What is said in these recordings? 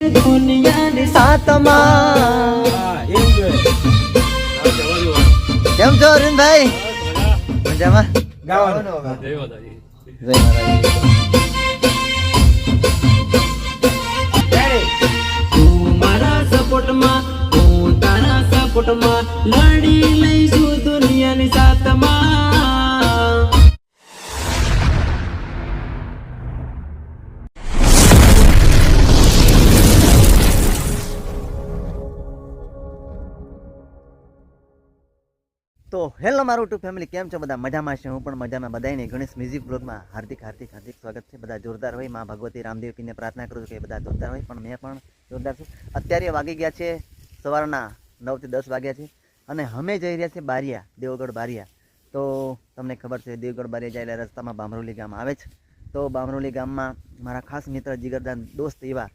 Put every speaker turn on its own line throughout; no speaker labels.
દુનિયાની સાતમાં. કેમ છો અરવિંદભાઈ મજામાં?
ગાવાનું.
જય માતાજી.
તું મારા સપોર્ટમાં હું તારા સપોર્ટમાં લડી
તો હેલો, મારું ટુ ફેમિલી કેમ છો? બધા મજામાં છે? હું પણ મજામાં. બધાને ગણેશ મ્યુઝિક બ્લોગમાં હાર્દિક હાર્દિક હાર્દિક સ્વાગત છે. બધા જોરદાર હોય. માં ભગવતી રામદેવકીને પ્રાર્થના કરું છું કે બધા જોરદાર હોય. પણ મેં પણ જોરદાર છું. અત્યારે વાગી ગયા છે સવારના નવથી દસ વાગ્યા છે અને અમે જઈ રહ્યા છીએ બારિયા, દેવગઢ બારિયા. તો તમને ખબર છે, દેવગઢ બારિયા જાય રસ્તામાં બામરોલી ગામ આવે છે. તો બામરોલી ગામમાં મારા ખાસ મિત્ર જીગરદાન દોસ્ત એવા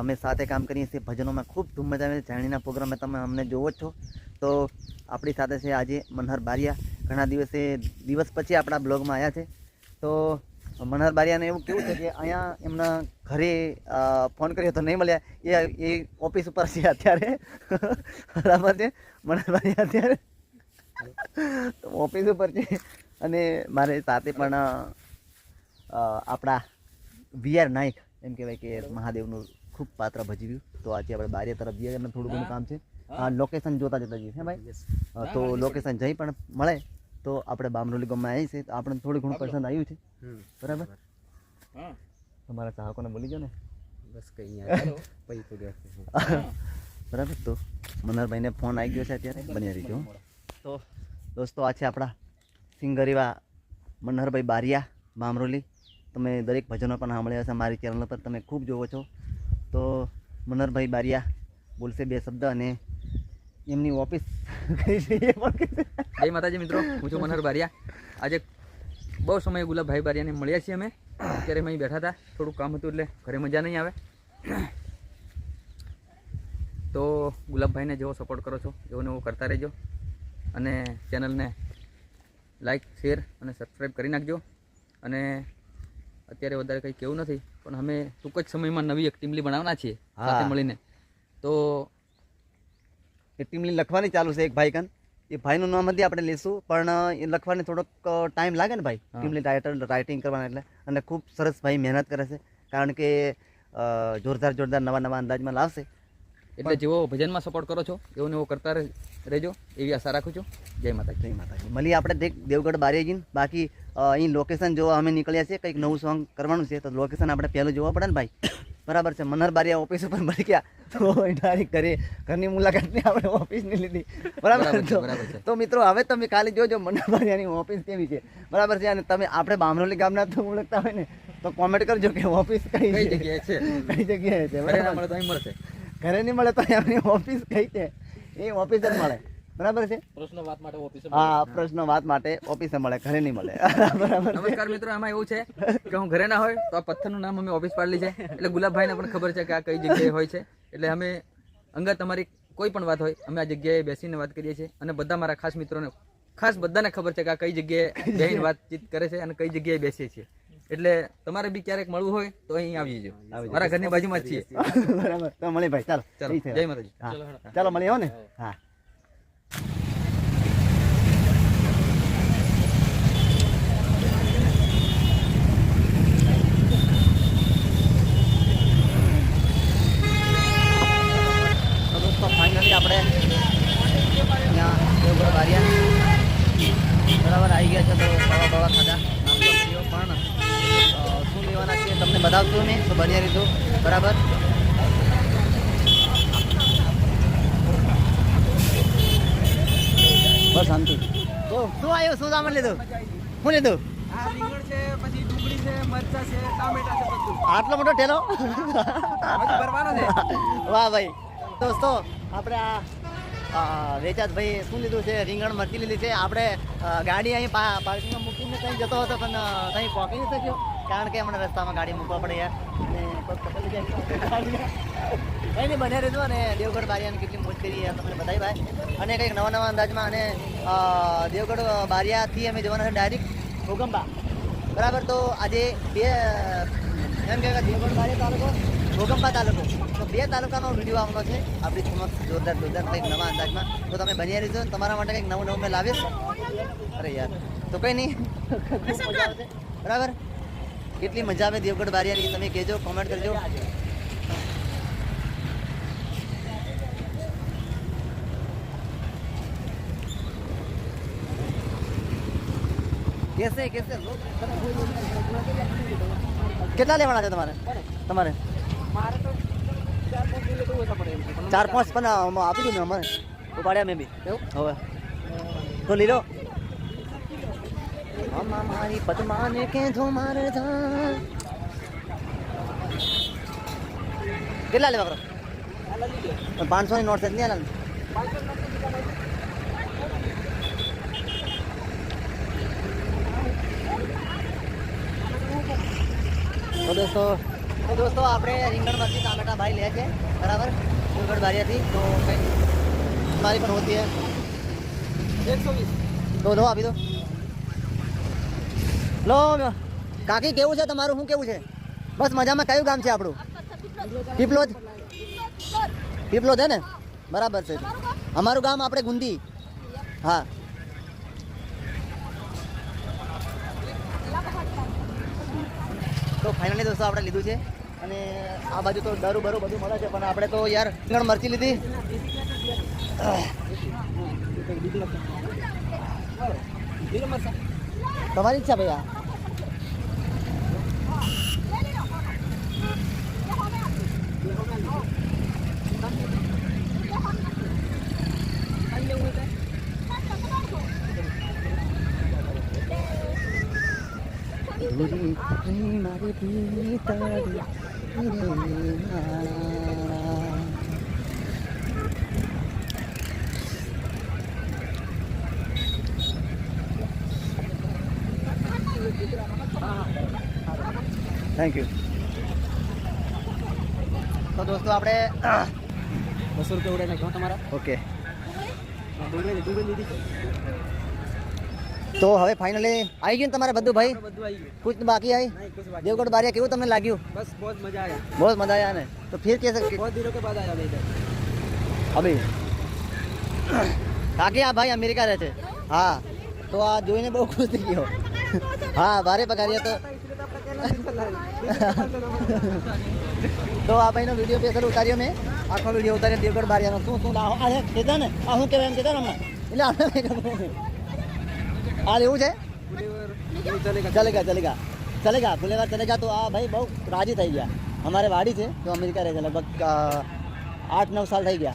અમે સાથે કામ કરીએ છીએ. ભજનોમાં ખૂબ ધૂમ મજા આવે છે. જાણીના પ્રોગ્રામે તમે અમને જોવો છો. તો આપણી સાથે છે આજે મનહર બારિયા. ઘણા દિવસે, દિવસ પછી આપણા બ્લોગમાં આવ્યા છે. તો મનહર બારિયાને એવું કેવું છે કે અહીંયા એમના ઘરે ફોન કર્યો તો નહીં મળ્યા. એ એ ઓફિસ ઉપર છે અત્યારે. બરાબર છે? મનહર બારિયા અત્યારે. ઓફિસ ઉપર છે. અને મારે સાથે પણ આપણા વીઆર નાયક, એમ કહેવાય કે મહાદેવનું ખૂબ પાત્ર ભજવ્યું. તો આજે આપણે બારિયા તરફ જઈએ એમને થોડું ઘણું કામ છે. લોકેશન જોતા જતા જઈએ હે ભાઈ? તો લોકેશન જઈ પણ મળે તો આપણે બામરોલી ગામમાં આવીએ છીએ તો આપણને થોડું ઘણું પસંદ આવ્યું છે. બરાબર? તમારા ચાહકોને બોલી જાઓ ને.
બસ કઈ
બરાબર? તો મનહરભાઈને ફોન આવી ગયો છે અત્યારે બની રહીજો તો દોસ્તો આ છે આપણા સિંગર એવા મનહરભાઈ બારિયા બામરોલી. તમે દરેક ભજનો પણ સાંભળ્યા હશે મારી ચેનલ પર તમે ખૂબ જોવો છો. તો મનહરભાઈ બારિયા બોલશે બે શબ્દ અને એમની ઓફિસ
જય માતાજી મિત્રો હું છું મનોહર બારિયા. આજે બહુ સમય ગુલાબભાઈ બારિયાને મળ્યા છીએ અમે. અત્યારે અમે અહીં બેઠા હતા. થોડું કામ હતું એટલે ઘરે મજા નહીં આવે. તો ગુલાબભાઈને જેવો સપોર્ટ કરો છો એવો એવો કરતા રહેજો. અને ચેનલને લાઈક શેર અને સબસ્ક્રાઈબ કરી નાખજો. અને અત્યારે વધારે કંઈ કેવું નથી પણ અમે ટૂંક જ સમયમાં નવી એક ટીમલી બનાવવાના છીએ સાથે મળીને. તો
એ ટીમલી લખવાની ચાલુ છે એક ભાઈ કન એ ભાઈનું નામ હતી આપણે લેશું પણ એ લખવાની થોડોક ટાઈમ લાગે ને ભાઈ. ટીમલી રાઇટર રાઇટિંગ કરવાના એટલે. અને ખૂબ સરસ ભાઈ મહેનત કરે છે. કારણ કે જોરદાર જોરદાર નવા નવા અંદાજમાં લાવશે.
એટલે જેવો ભજનમાં સપોર્ટ કરો છો એવો ને એવો કરતા રહે- રહેજો. એવી આશા રાખું છું. જય માતાજી.
જય માતાજી. મળીએ આપણે દેખ દેવગઢ જઈને બાકી અહીં લોકેશન જોવા અમે નીકળ્યા છીએ. કંઈક નવું સોંગ કરવાનું છે તો લોકેશન આપણે પહેલું જોવા પડે ને ભાઈ. બરાબર છે મનહર બારિયા ઓફિસ ઉપર મળી ગયા. તો ડાયરેક્ટ કરી ઘરની મુલાકાતની આપણે ઓફિસની લીધી. બરાબર તો મિત્રો હવે તમે ખાલી જોજો મનહરબારિયાની ઓફિસ કેવી છે. બરાબર છે અને તમે આપણે બામરોલી ગામના તો ઓળખતા હોય ને તો કોમેન્ટ કરજો કે ઓફિસ કઈ
જગ્યાએ છે?
કઈ જગ્યાએ છે બરાબર. ઘરે નહીં મળે તો એમની ઓફિસ કઈ છે? એ ઓફિસ જ મળે. બરાબર છે?
પ્રશ્ન વાત માટે ઓફિસે
હા પ્રશ્ન વાત માટે ઓફિસે મળે ઘરે નહીં મળે. બરાબર
નમસ્કાર મિત્રો એમાં એવું છે કે હું ઘરે ના હોય તો આ પથ્થરનું નામ અમે ઓફિસ પાડેલી છે એટલે ગુલાબભાઈને પણ ખબર છે કે આ કઈ જગ્યાએ હોય છે. એટલે અમે અંગત તમારી કોઈ પણ વાત હોય અમે આ જગ્યાએ બેસીને વાત કરીએ છીએ. અને બધા મારા ખાસ મિત્રોને ખાસ બધાને ખબર છે કે આ કઈ જગ્યાએ બેસીને વાતચીત કરે છે અને કઈ જગ્યાએ બેસીએ છીએ. એટલે તમારે બી ક્યારેક મળવું હોય તો અહીં આવી જજો મારા ઘરની બાજુમાં જ છીએ.
બરાબર. તો મળી ભાઈ ચાલો.
ચાલો.
છે.
જય માતાજી.
ચાલો મળીએ હો ને. હા તો દોસ્તો ફાઇનલી આપણે અહીંયા દેવગઢ બારિયા બરાબર આવી ગયા છે તો બવા બવા ખાધા નાસ્તો પીવો પણ અ, શું લેવાના છે તમને બતાવશું ને તો બન્યા રીતું બરાબર? બસ શાંતિ. તો શું આવ્યું? શું સામાન લીધું? શું લીધું?
છે પછી છે મરચા છે ટામેટા છે બધું.
આટલો મોટો ઠેલો? વાહ ભાઈ. દોસ્તો આપણે આ ભાઈ શું લીધું છે? રીંગણ મરચી લીધી છે. આપણે ગાડી અહીં પાર્કિંગમાં મૂકીને કંઈ જતો હતો પણ કંઈ પહોંચી નથી શક્યો. કારણ કે હમણાં રસ્તામાં ગાડી મૂકવા પડે યાર. અને નહીં બને રહેજો અને દેવગઢ બારિયાની કેટલી મોજ કરી તમને બતાવી ભાઈ. અને કંઈક નવા નવા અંદાજમાં અને દેવગઢ બારિયાથી અમે જવાના છે ડાયરેક્ટ ભૂકંપા બરાબર તો આજે બે એમ કહેવાય દેવગઢ બારિયા તાલુકો ભૂકંપા તાલુકો. તો બે તાલુકાનો વીડિયો આવવાનો છે. આપણી સમક્ષ જોરદાર જોરદાર કંઈક નવા અંદાજમાં. તો તમે બની રહીજો તમારા માટે કંઈક નવું નવું મેં લાવીશ અરે યાર. તો કંઈ નહીં બરાબર? કેટલી મજા આવે દેવગઢ બારિયાની? તમે કહેજો કોમેન્ટ કરજો. કેસે કેસે? કેટલા લેવાના છે તમારે? તમારે? ચાર પાંચ પણ આપી દઉં ને અમારે. ઉપાડ્યા મેં બી. હવે. તો લીલો. આમાં મારી પદ્માને કે જો મારે ધા કેટલા લેવા કરો? પાંચસો ની નોટ છે નહીં તો દોસ્તો તો દોસ્તો, આપણે રીંગણમાંથી ટામેટા ભાઈ લે છે, બરાબર? ડુંગર બારિયાથી તો કંઈ મારી પણ હોતી હે. તો દો આપી દો. લો કાકી, કેવું છે તમારું? શું કેવું છે? બસ મજામાં. કયું ગામ છે આપણું? પીપલોદ પીપલોદ હે ને? બરાબર છે. અમારું ગામ આપણે ગુંદી. હા. તો ફાઇનલી દોસ્તો આપણે લીધું છે. અને આ બાજુ તો દારૂ બરું બધું મળે છે, પણ આપણે તો યાર રીંગણ મરચી લીધી. તમારી ઈચ્છા ભાઈ આ? મારી મારી પીતળી થેન્ક યુ તો દોસ્તો આપણે
બસો રૂપિયા ઉડાવી નાખ્યો તમારા.
ઓકે. તો હવે ફાઇનલી આવી ગયું તમારે બધું ભાઈ?
બધું
કુછ બાકી આવી દેવગઢ બારિયા કેવું તમને લાગ્યું?
બસ બહુ મજા આવ્યા
બહુ મજા આવ્યા ને. તો ફીર
કે બહુ દિનો
અભી. કાકી આ ભાઈ અમેરિકા રહે છે. હા. તો આ જોઈને બહુ ખુશ થઈ ગયો. હા ભારે પગારીએ તો તો આ ભાઈનો વીડિયો પેસર ઉતાર્યો મેં. આખો વિડીયો ઉતાર્યો દેવગઢ બારિયાનો શું શું આ આ કહેતા ને આ શું કહેવાય એમ કહેતા ને હમણાં એટલે આપણે કંઈ ખબર નથી. આ એવું છે
चलेगा
चलेगा चलेगा चलेगा बोलेगा चलेगा तो आ भाई बहुत राजी થઈ ગયા हमारे वाड़ी છે जो अमेरिका રહે છે लगभग अ, आठ नौ साल થઈ ગયા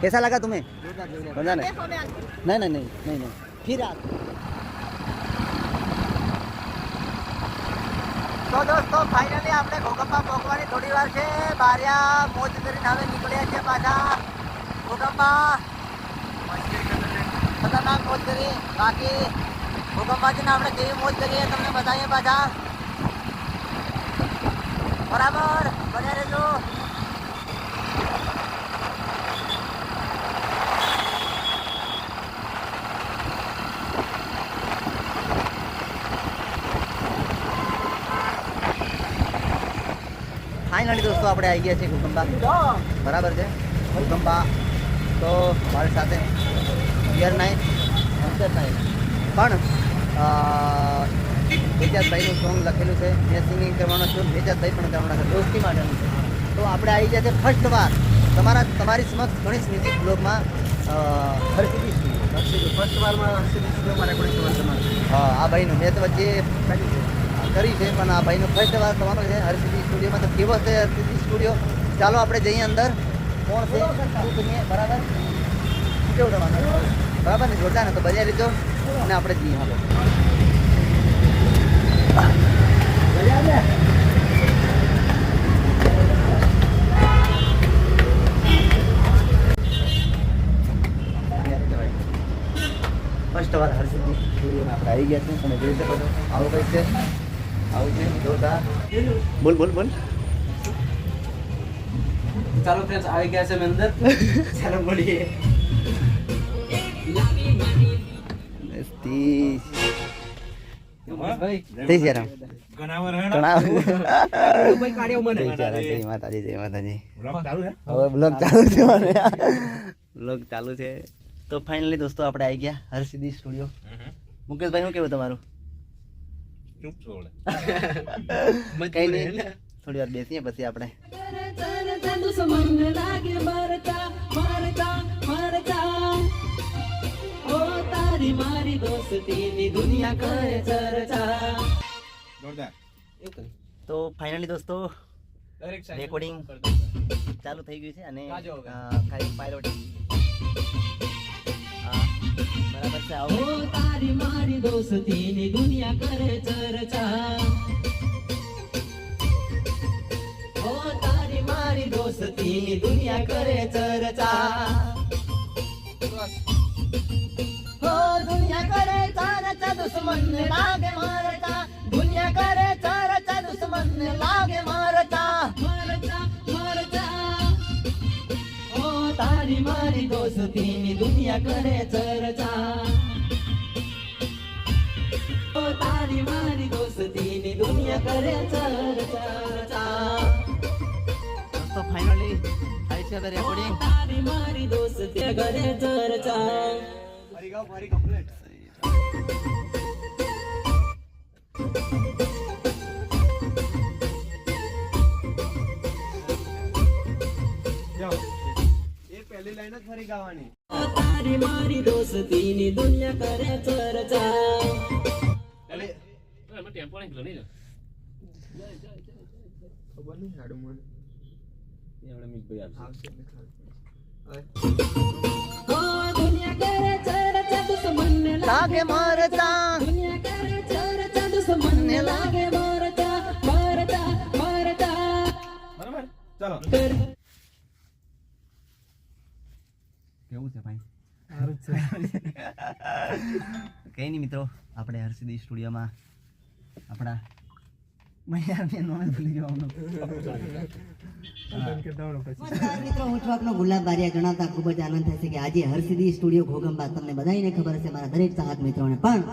कैसा लगा तुम्हें मजा नहीं नहीं नहीं नहीं नहीं नहीं फिर आ તો દોસ્તો ફાઇનલી આપણે ભૂકંપા પહોંચવાની થોડી વાર છે. બારિયા મોજ કરીને હવે નીકળ્યા છે પાછા. ભૂકંપા ખતરનાક મોજ કરી. બાકી ભૂકંપાજીને આપણે કેવી મોજ કરીએ તમને બતાવીએ પાછા. બરાબર બને રહેજો. ફાઇનલી દોસ્તો આપણે આવી ગયા છીએ ગુગંબા બરાબર છે? ગુગંબા તો મારી સાથે યર નાઇન અંતર નાઇન. પણ બેજાતભાઈનું સોંગ લખેલું છે. મેં સિંગિંગ કરવાનો છું. બેજાતભાઈ પણ કરવાના છે. દોસ્તી માટેનું છે. તો આપણે આવી ગયા છે ફર્સ્ટ વાર. તમારા તમારી સમક્ષ ગણેશ મ્યુઝિક બ્લોગમાં હરસિદ્ધિ સ્ટુડિયો.
ફર્સ્ટ વારમાં હરસિદ્ધિ સ્ટુડિયોમાં રેકોર્ડિંગ કરવાનું તમારે
હા આ ભાઈનું. મેં તો વચ્ચે કર્યું છે કરી છે, પણ આ ભાઈનો ફર્સ્ટ વાર તમારો છે. હરસિદ્ધિ સ્ટુડિયોમાં તો કેવો છે હરસિદ્ધિ સ્ટુડિયો? ચાલો આપણે જઈએ અંદર. કોણ છે? બરાબર? કેવું તમારું? બરાબર ને? જોરદાર ને? તો બજાર લીધો અને આપણે જઈએ હાલો ફર્સ્ટ વાર હરસિદ્ધિ સ્ટુડિયોમાં આપણે આવી ગયા છીએ. તમે જોઈ શકો છો. આવું કંઈક છે છે. બોલ બોલ બોલ.
ચાલો ફ્રેન્ડ્સ આવી ગયા છે મેં અંદર. ચાલો મળીએ.
ચાલુ છે? મારે. બ્લોગ ચાલુ છે. તો ફાઇનલી દોસ્તો આપણે આવી ગયા હરસિદ્ધિ સ્ટુડિયો મુકેશભાઈ શું કેવું તમારું? કઈ નહીં. થોડી વાર બેસીએ પછી આપણે.
મારી દોસ્તીની દુનિયા કરે ચર્ચા
તો ફાઇનલી દોસ્તો રેકોર્ડિંગ ચાલુ થઈ ગયું છે અને ખાલી પાયલોટ બરાબર છે આવો
ઓ તારી મારી દોસ્તીની દુનિયા કરે ચર્ચા ઓ તારી મારી દોસ્તીની દુનિયા કરે ચર્ચા
હો દુનિયા કરે ચર્ચા દુશ્મન ને લાગે મારતા દુનિયા
મારી દોસ્તીની દુનિયા કરે ચર્ચા ઓ તારી મારી દોસ્તીની દુનિયા કરે ચર્ચા
તો ફાઇનલી લાઈન જ ફરી ગાવાની.
તારી મારી દોસ્તી કરે ચર્ચા. દુનિયા કરે ચર્ચા ઓ દુનિયા કરે ચર્ચા દુશ્મનને
લાગે મારતા.
દુનિયા કરે ચર્ચા લાગે મારતા મરતા મરતા. કર
કેવું છે ભાઈ? કઈ નહીં મિત્રો આપણે હર્ષદી સ્ટુડિયોમાં આપણા મૈયાને નોમે ભૂલી જવાનું.
નમસ્કાર મિત્રો હું ગુલાબ બારિયા જણાવતા ખૂબ જ આનંદ થશે કે આજે હરસિદ્ધિ સ્ટુડિયો ઘોગંબા તમને બધાને ખબર હશે મારા દરેક ચાહક મિત્રોને. પણ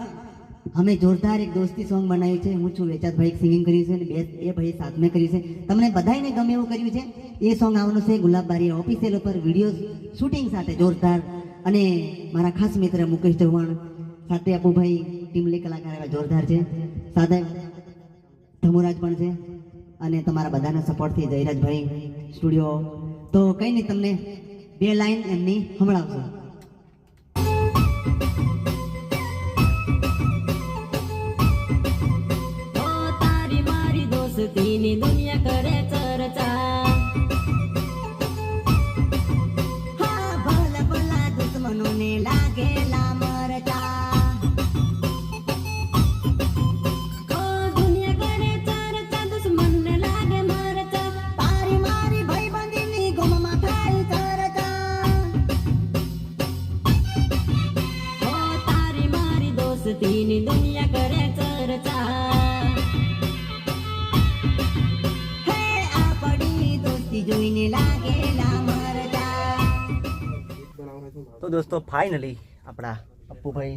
અમે જોરદાર એક દોસ્તી સોંગ બનાવ્યું છે. હું છું વેચાતભાઈ સિંગિંગ કર્યું છે અને બે બે ભાઈ સાથ મેં કર્યું છે. તમને બધાને ગમે એવું કર્યું છે, એ સોંગ આવવાનું છે ગુલાબબારી ઓફિસિયલ ઉપર વીડિયો શૂટિંગ સાથે જોરદાર. અને મારા ખાસ મિત્ર મુકેશ ચૌહાણ સાથે અપુભાઈ ટીમલી કલાકાર એવા જોરદાર છે. સાથે ધમુરાજ પણ છે અને તમારા બધાના સપોર્ટથી જયરાજભાઈ સ્ટુડિયો તો કંઈ નહીં, તમને બે લાઈન એમની સંભળાવશો.
દોસ્તીની દુનિયા કરે
જોઈને લાગેલા મરતા
તો દોસ્તો ફાઇનલી આપણા અપ્પુભાઈ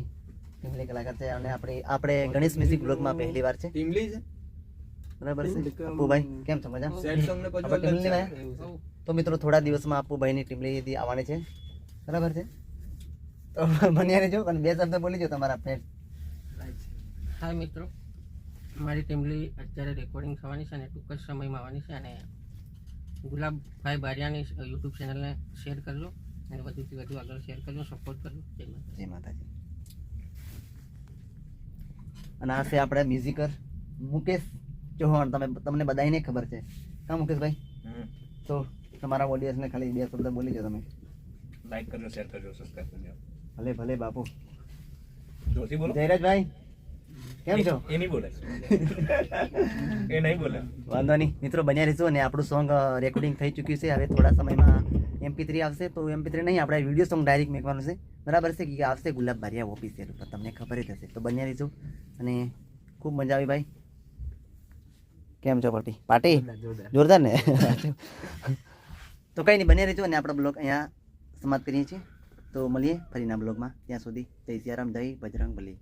ટીમલી કલાકાર છે અને આપણે આપણે ગણેશ મ્યુઝિક બ્લોગમાં પહેલી વાર છે. બરાબર છે? અપ્પુભાઈ કેમ છો? મજા આપણે ટીમલી તો મિત્રો થોડા દિવસમાં અપ્પુભાઈની ટીમલી આવવાની છે. બરાબર છે? તો બન્યા રહેજો અને બે શબ્દ બોલી જો તમારા ફ્રેન્ડ
હા મિત્રો મારી ટીમલી અત્યારે રેકોર્ડિંગ થવાની છે અને ટૂંક જ સમયમાં આવવાની છે અને ગુલાબભાઈ બારિયાની યુટ્યુબ ચેનલને શેર કરજો અને વધુથી વધુ આગળ શેર કરજો સપોર્ટ કરજો. જય માતા
જય માતાજી. અને આ છે આપણે મ્યુઝિકર મુકેશ ચૌહાણ. તમે તમને બધાને ખબર છે. હા મુકેશભાઈ તો તમારા ઓડિયન્સને ખાલી બે શબ્દ બોલી જો તમે.
લાઈક કરજો શેર કરજો સબસ્ક્રાઇબ કરજો.
ભલે ભલે બાપુ.
જોશી બોલો.
જયરાજભાઈ? કેમ છો?
એ નહીં બોલે. એ નહીં બોલે.
વાંધો નહીં. મિત્રો બન્યા રહીશું અને આપણું સોંગ રેકોર્ડિંગ થઈ ચૂક્યું છે. હવે થોડા સમયમાં એમપી થ્રી આવશે તો એમપી થ્રી નહીં આપણે વીડિયો સોંગ ડાયરેક્ટ મેકવાનું છે. બરાબર છે કે આવશે ગુલાબ બારિયા ઓફિસિયલ ઉપર તમને ખબર જ હશે. તો બન્યા રહીશું અને ખૂબ મજા આવી ભાઈ. કેમ છો પાર્ટી? પાર્ટી? જોરદાર ને? તો કંઈ નહીં બન્યા રહીશું અને આપણો બ્લોગ અહીંયા સમાપ્ત કરીએ છીએ. તો મળીએ ફરીના બ્લોગમાં. ત્યાં સુધી જય સિયારામ જય બજરંગ બલી